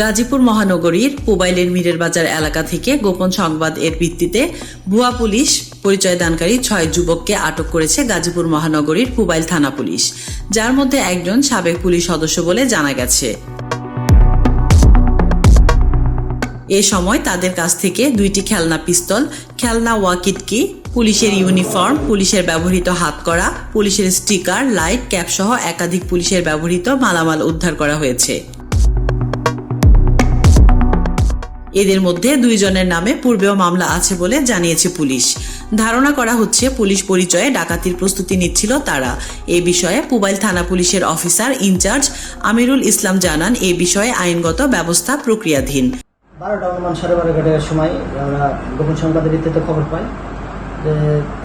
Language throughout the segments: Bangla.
গাজীপুর মহানগরীর পুবাইলের মীরের বাজার এলাকা থেকে গোপন সংবাদ এর ভিত্তিতে ভুয়া পুলিশ পরিচয় দানকারী ছয় যুবককে আটক করেছে গাজীপুর মহানগরীর পুবাইল থানা পুলিশ, যার মধ্যে একজন সাবেক পুলিশ সদস্য বলে জানা গেছে। এ সময় তাদের কাছ থেকে দুইটি খেলনা পিস্তল, খেলনা ওয়াকিটকি পুলিশের ইউনিফর্ম, পুলিশের ব্যবহৃত হাতকড়া পুলিশের স্টিকার, লাইট ক্যাপ সহ একাধিক পুলিশের ব্যবহৃত মালামাল উদ্ধার করা হয়েছে। এদের মধ্যে দুইজনের নামে পূর্বেও মামলা আছে বলে জানিয়েছে পুলিশ। ধারণা করা হচ্ছে পুলিশ পরিচয়ে ডাকাতির প্রস্তুতি নিচ্ছিল তারা। এ বিষয়ে পুবাইল থানা পুলিশের অফিসার ইনচার্জ আমিরুল ইসলাম জানান, এ বিষয়ে আইনগত ব্যবস্থা প্রক্রিয়াধীন। বারোটা অনুমান সাড়ে বারো ঘটার সময় আমরা গোপন সংবাদের ভিত্তিতে খবর পাই যে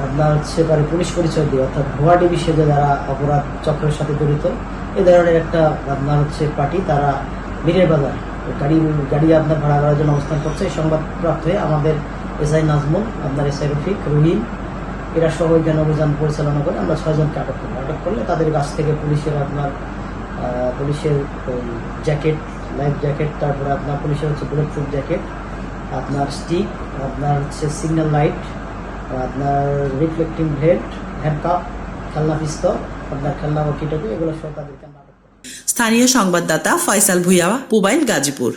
আপনার হচ্ছে পারে পুলিশ পরিচয় দিয়ে, অর্থাৎ ভুয়া ডিবি সেজে যারা অপরাধ চক্রের সাথে জড়িত, এ ধরনের একটা আপনার হচ্ছে পার্টি, তারা বীরের বাজার। গাড়ি গাড়ি আপনার ভাড়া করার জন্য অবস্থান করছে এই সংবাদ প্রাপ্ত হয়ে আমাদের এসআই নাজমুল, আপনার এসআই রফিক, রহিম, এরা সহ এখানে অভিযান পরিচালনা করে আমরা ছয়জনকে আটক করি আটক করলে তাদের কাছ থেকে পুলিশের আপনার পুলিশের জ্যাকেট, লাইফ জ্যাকেট, তারপরে আপনার পুলিশের হচ্ছে বুলেট প্রুফ জ্যাকেট, আপনার স্টিক আপনার হচ্ছে সিগন্যাল লাইট আপনার রিফ্লেক্টিং ব্লেড হ্যান্ডকাপ খেলনা পিস্তল আপনার খেলনা ওয়াকিটকি এগুলো সব তাদেরকে আমরা। স্থানীয় সংবাদদাতা ফয়সাল ভুইয়া পুবাইল গাজীপুর।